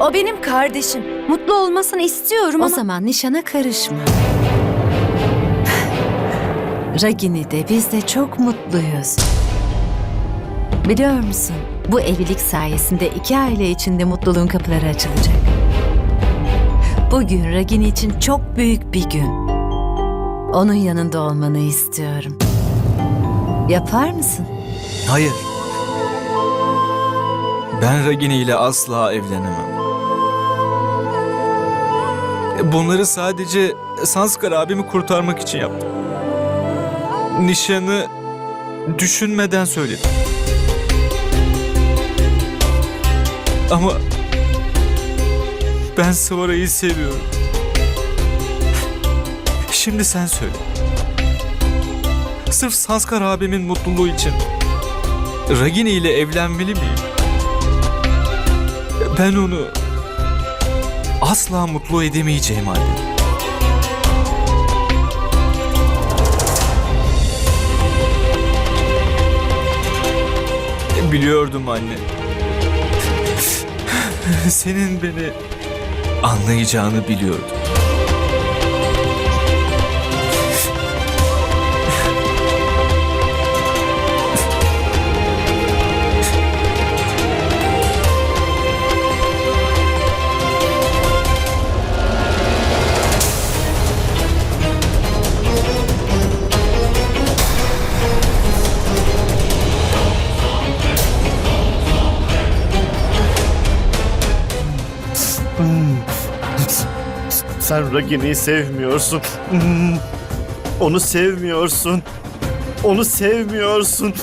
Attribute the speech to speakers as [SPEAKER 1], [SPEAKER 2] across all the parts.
[SPEAKER 1] O benim kardeşim. Mutlu olmasını istiyorum
[SPEAKER 2] O
[SPEAKER 1] ama...
[SPEAKER 2] zaman nişana karışma. Ragini de biz de çok mutluyuz. Biliyor musun? Bu evlilik sayesinde iki aile içinde mutluluğun kapıları açılacak. Bugün Ragini için çok büyük bir gün. Onun yanında olmanı istiyorum. Yapar mısın?
[SPEAKER 3] Hayır. Ben Ragini ile asla evlenemem. Bunları sadece Sanskar abimi kurtarmak için yaptım. Nişanı düşünmeden söyledim. Ama ben Sıvara'yı seviyorum. Şimdi sen söyle. Sırf Sanskar abimin mutluluğu için Ragini ile evlenmeli miyim? Ben onu asla mutlu edemeyeceğim halde. Biliyordum anne. Senin beni anlayacağını biliyordum.
[SPEAKER 4] Ragini'yi sevmiyorsun. Hmm. Onu sevmiyorsun. Onu sevmiyorsun.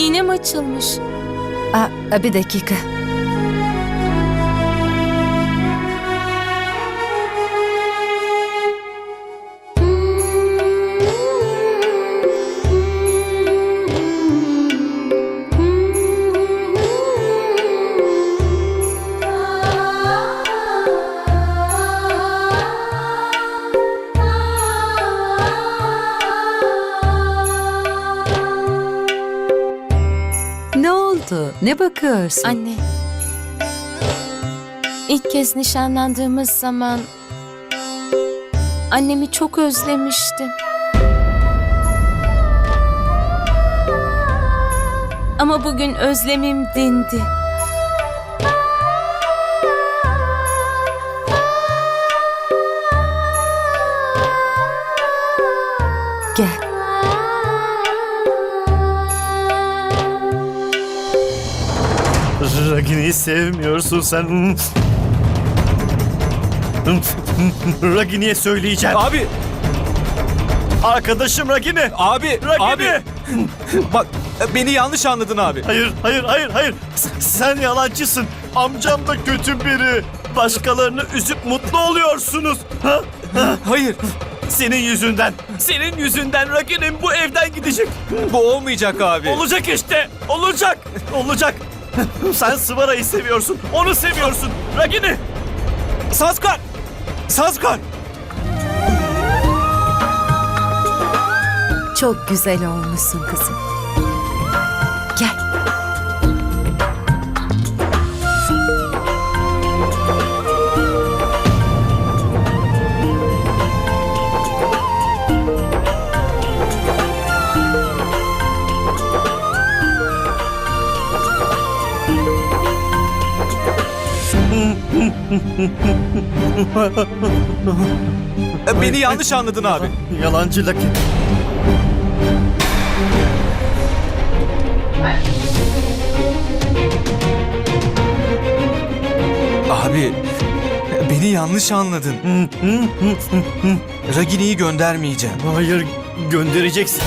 [SPEAKER 5] İğnem açılmış.
[SPEAKER 2] Aa, bir dakika. Bakıyorsun?
[SPEAKER 5] Anne. İlk kez nişanlandığımız zaman annemi çok özlemiştim. Ama bugün özlemim dindi.
[SPEAKER 4] Ragini'yi sevmiyorsun sen. Ragini'ye söyleyeceğim.
[SPEAKER 3] Abi,
[SPEAKER 4] Arkadaşım Ragini.
[SPEAKER 3] abi,
[SPEAKER 4] Ragini.
[SPEAKER 3] abi. Bak, beni yanlış anladın abi.
[SPEAKER 4] Hayır, hayır, hayır, hayır. S- Sen yalancısın. Amcam da kötü biri. Başkalarını üzüp mutlu oluyorsunuz. Ha?
[SPEAKER 3] Hayır,
[SPEAKER 4] Senin yüzünden. Senin yüzünden Ragini'm bu evden gidecek.
[SPEAKER 3] bu olmayacak abi.
[SPEAKER 4] Olacak işte. Olacak. Olacak. Sen Sıvara'yı seviyorsun. Onu seviyorsun. Ragini.
[SPEAKER 3] Sanskar! Sanskar!
[SPEAKER 2] Çok güzel olmuşsun kızım.
[SPEAKER 3] Beni yanlış anladın abi.
[SPEAKER 4] Yalancı Lucky.
[SPEAKER 3] Abi, beni yanlış anladın. Ragini'yi göndermeyeceğim.
[SPEAKER 4] Hayır göndereceksin.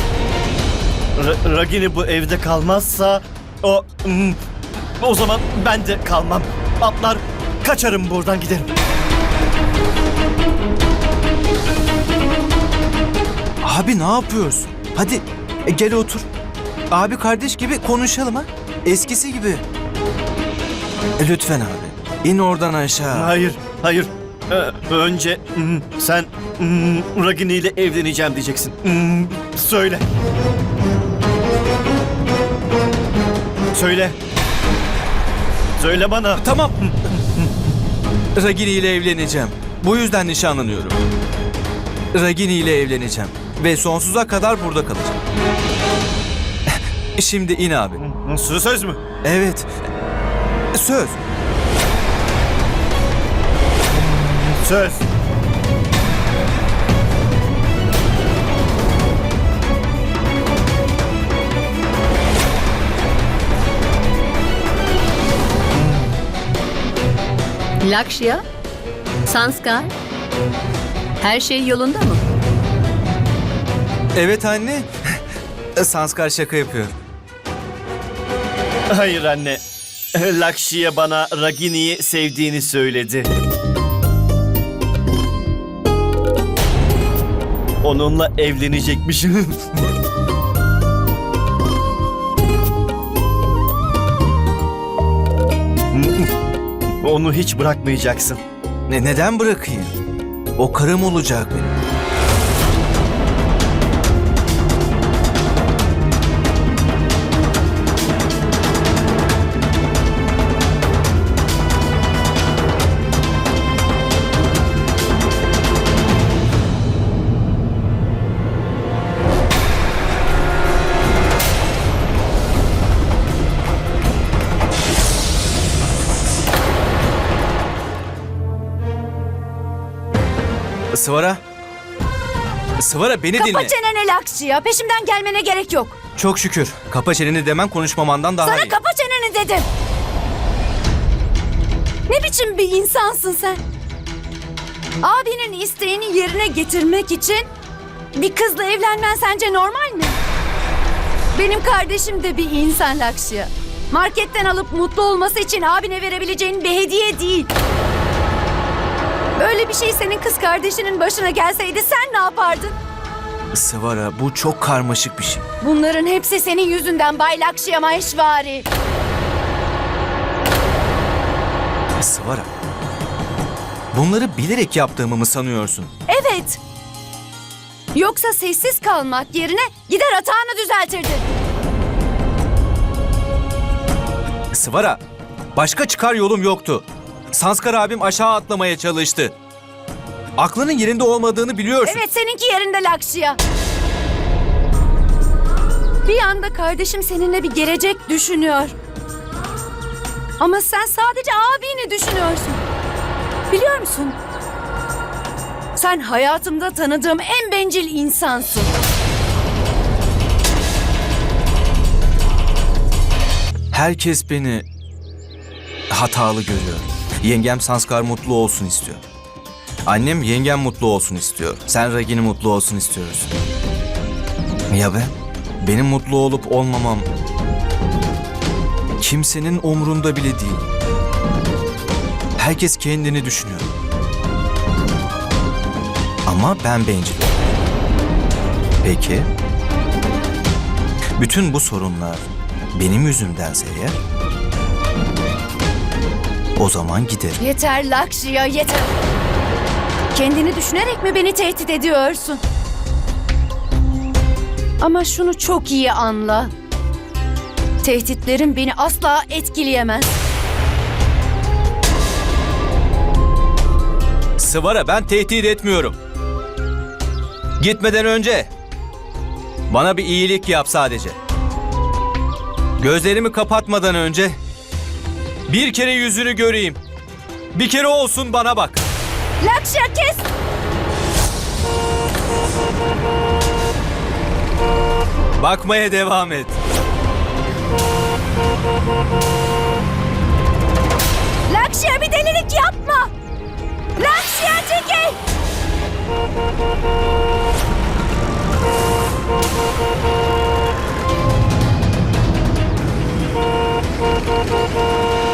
[SPEAKER 4] Ra- Ragini bu evde kalmazsa o o zaman ben de kalmam. Atlar kaçarım buradan giderim.
[SPEAKER 3] Abi ne yapıyorsun? Hadi E, gel otur. Abi kardeş gibi konuşalım ha. Eskisi gibi. E, lütfen abi. İn oradan aşağı.
[SPEAKER 4] Hayır, hayır. Ee, önce hmm, sen hmm, Ragini ile evleneceğim diyeceksin. Hmm, söyle. Söyle. Söyle bana.
[SPEAKER 3] Tamam. Ragini ile evleneceğim. Bu yüzden nişanlanıyorum. Ragini ile evleneceğim. Ve sonsuza kadar burada kalacağım. Şimdi in abi.
[SPEAKER 4] Söz söz mü?
[SPEAKER 3] Evet. Söz.
[SPEAKER 4] Söz.
[SPEAKER 6] Lakşya, Sanskar, her şey yolunda mı?
[SPEAKER 3] Evet anne. Sanskar şaka yapıyor.
[SPEAKER 4] Hayır anne. Lakşi'ye bana Ragini'yi sevdiğini söyledi. Onunla evlenecekmiş. Onu hiç bırakmayacaksın.
[SPEAKER 3] Ne, neden bırakayım? O karım olacak benim. Sıvara. Sıvara beni dinle.
[SPEAKER 1] Kapa çeneni Lakşya. Peşimden gelmene gerek yok.
[SPEAKER 3] Çok şükür. Kapa çeneni demen konuşmamandan daha
[SPEAKER 1] Sana
[SPEAKER 3] iyi.
[SPEAKER 1] kapa çeneni dedim. Ne biçim bir insansın sen? Abinin isteğini yerine getirmek için bir kızla evlenmen sence normal mi? Benim kardeşim de bir insan Lakşya. Marketten alıp mutlu olması için abine verebileceğin bir hediye değil. Böyle bir şey senin kız kardeşinin başına gelseydi sen ne yapardın?
[SPEAKER 3] Sıvara bu çok karmaşık bir şey.
[SPEAKER 1] Bunların hepsi senin yüzünden Bay Lakşya.
[SPEAKER 3] Sıvara. Bunları bilerek yaptığımı mı sanıyorsun?
[SPEAKER 1] Evet. Yoksa sessiz kalmak yerine gider hatanı düzeltirdin.
[SPEAKER 3] Sıvara. Başka çıkar yolum yoktu. Sanskar abim aşağı atlamaya çalıştı. Aklının yerinde olmadığını biliyorsun.
[SPEAKER 1] Evet seninki yerinde Lakşya. Bir anda kardeşim seninle bir gelecek düşünüyor. Ama sen sadece abini düşünüyorsun. Biliyor musun? Sen hayatımda tanıdığım en bencil insansın.
[SPEAKER 3] Herkes beni hatalı görüyor. Yengem Sanskar mutlu olsun istiyor. Annem yengem mutlu olsun istiyor. Sen Ragini mutlu olsun istiyoruz. Ya ben? Benim mutlu olup olmamam kimsenin umrunda bile değil. Herkes kendini düşünüyor. Ama ben bencil. Peki. Bütün bu sorunlar benim yüzümdense eğer o zaman giderim.
[SPEAKER 1] Yeter Lakşya yeter. Kendini düşünerek mi beni tehdit ediyorsun? Ama şunu çok iyi anla. Tehditlerin beni asla etkileyemez.
[SPEAKER 3] Sıvara ben tehdit etmiyorum. Gitmeden önce bana bir iyilik yap sadece. Gözlerimi kapatmadan önce bir kere yüzünü göreyim. Bir kere olsun bana bak.
[SPEAKER 1] Lakşa kes!
[SPEAKER 3] Bakmaya devam et.
[SPEAKER 1] Lakşa bir delilik yapma! Lakşa çekil! Thank you.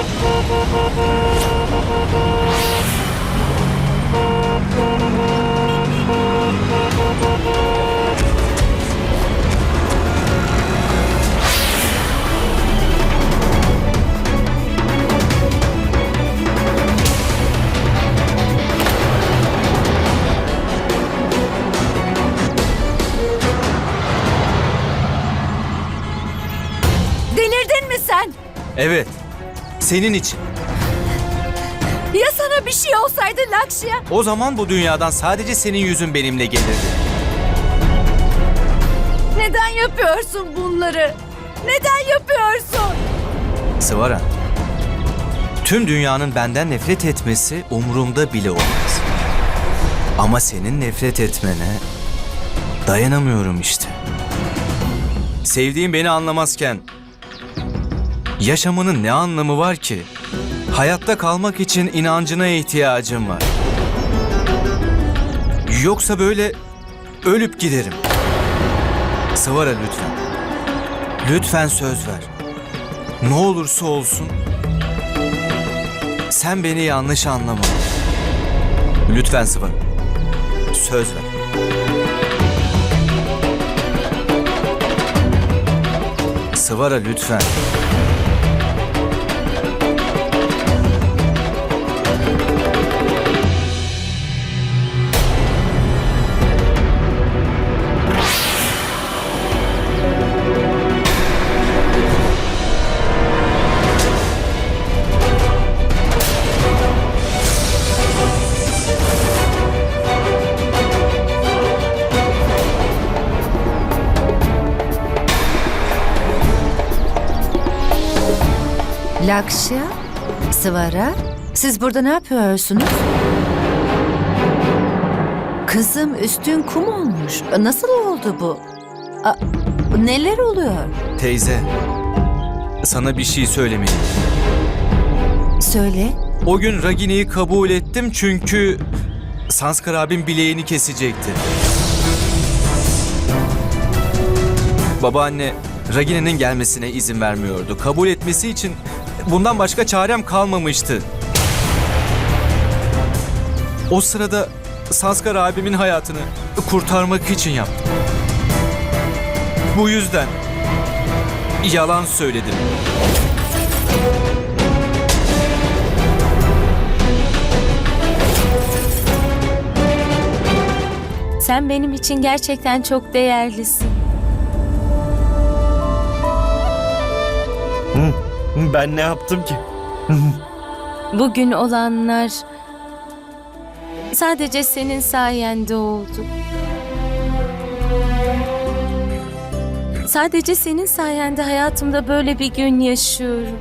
[SPEAKER 3] Evet. Senin için.
[SPEAKER 1] Ya sana bir şey olsaydı Lakşya?
[SPEAKER 3] O zaman bu dünyadan sadece senin yüzün benimle gelirdi.
[SPEAKER 1] Neden yapıyorsun bunları? Neden yapıyorsun?
[SPEAKER 3] Sıvara. Tüm dünyanın benden nefret etmesi umurumda bile olmaz. Ama senin nefret etmene dayanamıyorum işte. Sevdiğim beni anlamazken yaşamanın ne anlamı var ki? Hayatta kalmak için inancına ihtiyacım var. Yoksa böyle ölüp giderim. Sıvara lütfen. Lütfen söz ver. Ne olursa olsun sen beni yanlış anlama. Lütfen Sıvara. Söz ver. Sıvara lütfen.
[SPEAKER 2] Lakşya, Sıvara, siz burada ne yapıyorsunuz? Kızım üstün kum olmuş. Nasıl oldu bu? A- neler oluyor?
[SPEAKER 3] Teyze. Sana bir şey söylemeliyim.
[SPEAKER 2] Söyle.
[SPEAKER 3] O gün Ragini'yi kabul ettim çünkü Sanskar abim bileğini kesecekti. Babaanne Ragini'nin gelmesine izin vermiyordu. Kabul etmesi için bundan başka çarem kalmamıştı. O sırada Sanskar abimin hayatını kurtarmak için yaptım. Bu yüzden yalan söyledim.
[SPEAKER 5] Sen benim için gerçekten çok değerlisin.
[SPEAKER 4] Ben ne yaptım ki?
[SPEAKER 5] Bugün olanlar sadece senin sayende oldu. Sadece senin sayende hayatımda böyle bir gün yaşıyorum.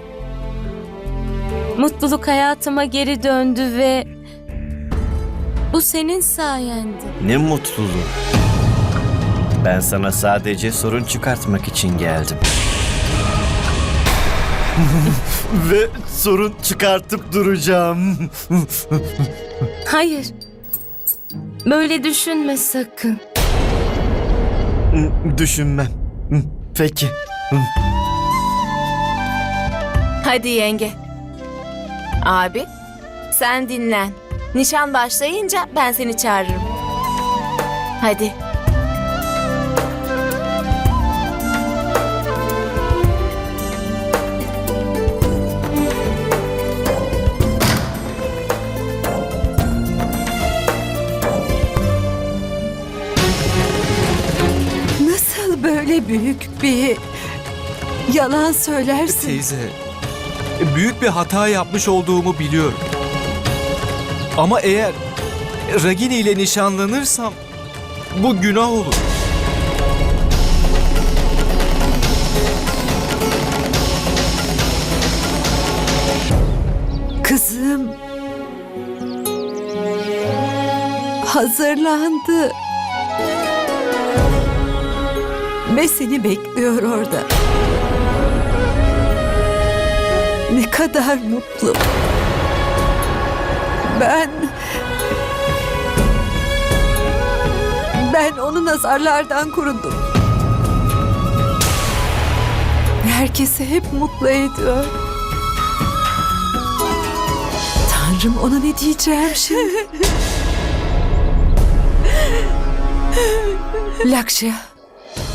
[SPEAKER 5] Mutluluk hayatıma geri döndü ve bu senin sayende.
[SPEAKER 4] Ne mutluluğu. Ben sana sadece sorun çıkartmak için geldim. Ve sorun çıkartıp duracağım.
[SPEAKER 5] Hayır. Böyle düşünme sakın.
[SPEAKER 4] Düşünmem. Peki.
[SPEAKER 7] Hadi yenge. Abi, sen dinlen. Nişan başlayınca ben seni çağırırım. Hadi.
[SPEAKER 2] Büyük bir yalan söylersin?
[SPEAKER 3] Teyze, büyük bir hata yapmış olduğumu biliyorum. Ama eğer Ragini ile nişanlanırsam bu günah olur.
[SPEAKER 2] Kızım hazırlandı. Ve seni bekliyor orada. Ne kadar mutlu. Ben... Ben onu nazarlardan korundum. Herkesi hep mutlu ediyor. Tanrım ona ne diyeceğim şimdi? Lakşya,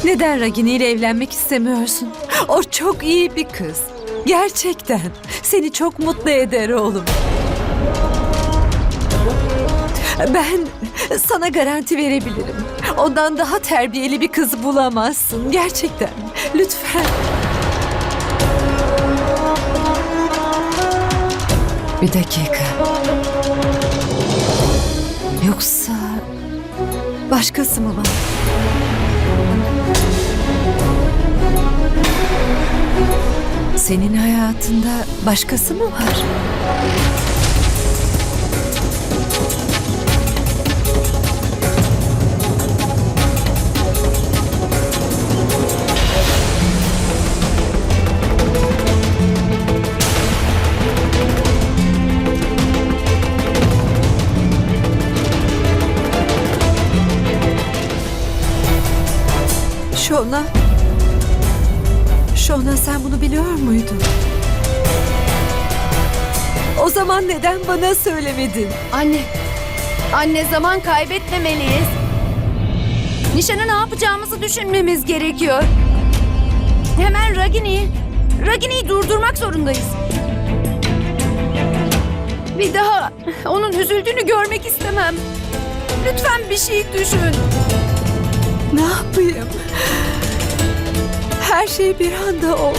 [SPEAKER 2] neden Ragini ile evlenmek istemiyorsun? O çok iyi bir kız. Gerçekten. Seni çok mutlu eder oğlum. Ben sana garanti verebilirim. Ondan daha terbiyeli bir kız bulamazsın. Gerçekten. Lütfen. Bir dakika. Yoksa başkası mı var? Senin hayatında başkası mı var? Neden bana söylemedin?
[SPEAKER 1] Anne. Anne zaman kaybetmemeliyiz. Nişanı ne yapacağımızı düşünmemiz gerekiyor. Hemen Ragini. Ragini'yi durdurmak zorundayız. Bir daha onun üzüldüğünü görmek istemem. Lütfen bir şey düşün.
[SPEAKER 2] Ne yapayım? Her şey bir anda oldu.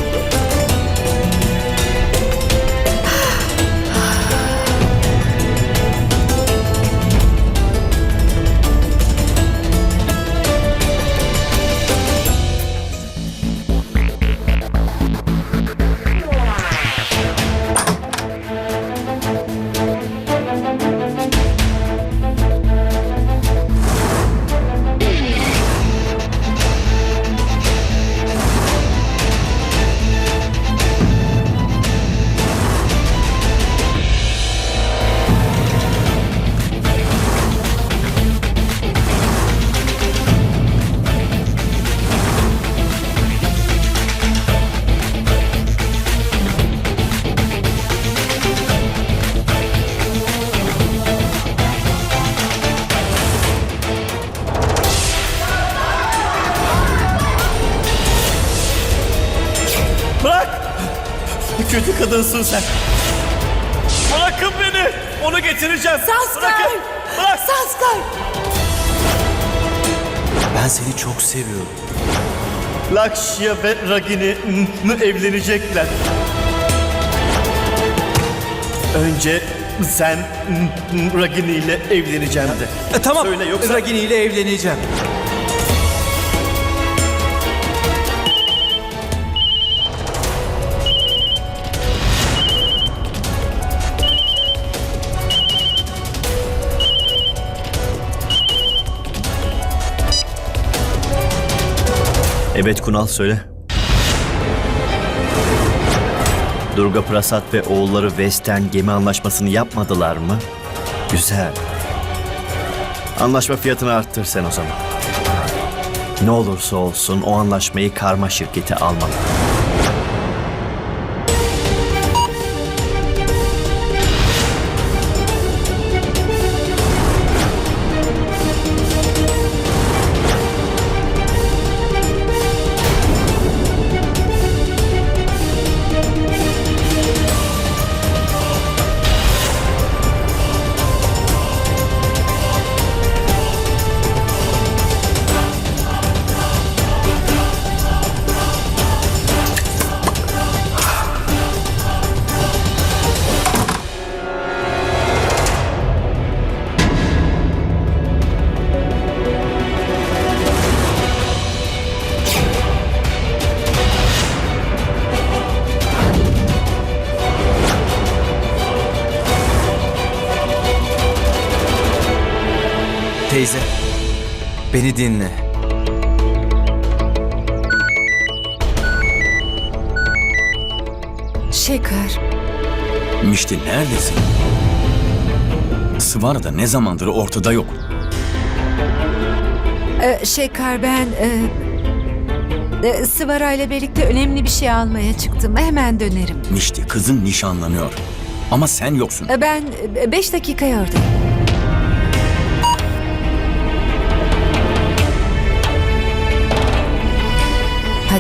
[SPEAKER 4] Kadınsın sen. Bırakın beni. Onu getireceğim. Bırakın. Bırak.
[SPEAKER 3] Ben seni çok seviyorum.
[SPEAKER 4] Lakşya ve Ragini evlenecekler. Önce sen Ragini ile evleneceğim de.
[SPEAKER 3] E, tamam.
[SPEAKER 4] Söyle, yoksa-
[SPEAKER 3] Ragini ile evleneceğim.
[SPEAKER 4] Evet Kunal söyle. Durga Prasad ve oğulları Western gemi anlaşmasını yapmadılar mı? Güzel. Anlaşma fiyatını arttır sen o zaman. Ne olursa olsun o anlaşmayı karma şirketi almalı.
[SPEAKER 3] Teyze, beni dinle.
[SPEAKER 2] Şeker.
[SPEAKER 8] Mişti neredesin? Sıvara da ne zamandır ortada yok.
[SPEAKER 2] Ee, Şeker ben... E, e, Sıvara ile birlikte önemli bir şey almaya çıktım. Hemen dönerim.
[SPEAKER 8] Mişti kızın nişanlanıyor. Ama sen yoksun.
[SPEAKER 2] E, Ben e, beş dakikaya oradayım.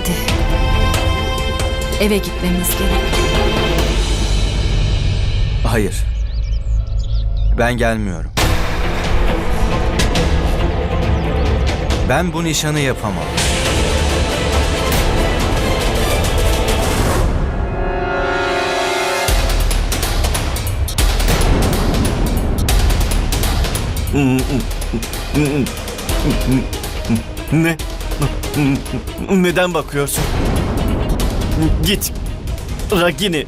[SPEAKER 2] Hadi. Eve gitmemiz gerek.
[SPEAKER 3] Hayır. Ben gelmiyorum. Ben bu nişanı yapamam.
[SPEAKER 4] Ne? Neden bakıyorsun? Git. Ragini.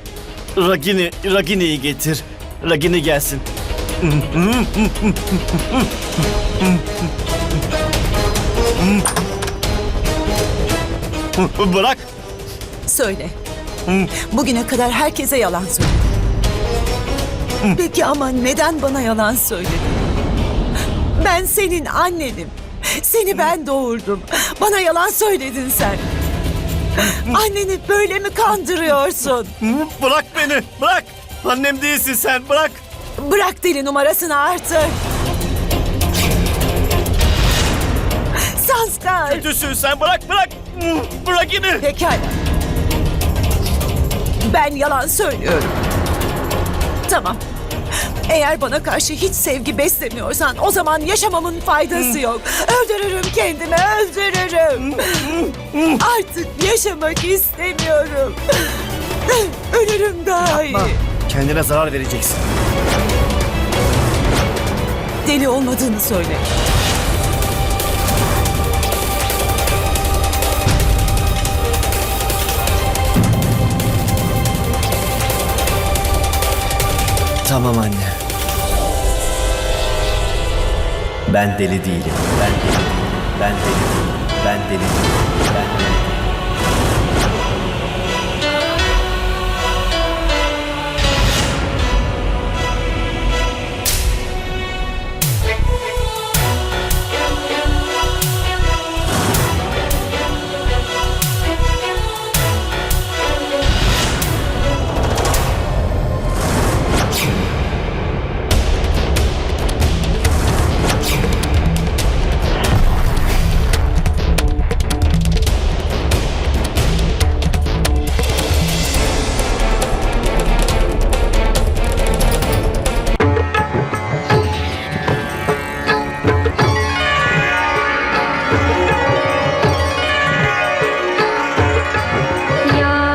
[SPEAKER 4] Ragini. Ragini'yi getir. Ragini gelsin. Bırak.
[SPEAKER 9] Söyle. Bugüne kadar herkese yalan söyledin. Peki ama neden bana yalan söyledin? Ben senin annenim. Seni ben doğurdum. Bana yalan söyledin sen. Anneni böyle mi kandırıyorsun?
[SPEAKER 4] Bırak beni. Bırak. Annem değilsin sen. Bırak.
[SPEAKER 9] Bırak deli numarasını artık. Sanskar.
[SPEAKER 4] Kötüsün sen. Bırak. Bırak. Bırak yine.
[SPEAKER 9] Pekala. Ben yalan söylüyorum. Tamam. Eğer bana karşı hiç sevgi beslemiyorsan o zaman yaşamamın faydası yok. Öldürürüm kendimi, öldürürüm. Artık yaşamak istemiyorum. Ölürüm daha iyi.
[SPEAKER 4] Kendine zarar vereceksin.
[SPEAKER 9] Deli olmadığını söyle.
[SPEAKER 4] Tamam anne. Ben deli değilim. Ben deli değilim. Ben deli değilim. Ben deli değilim. Ben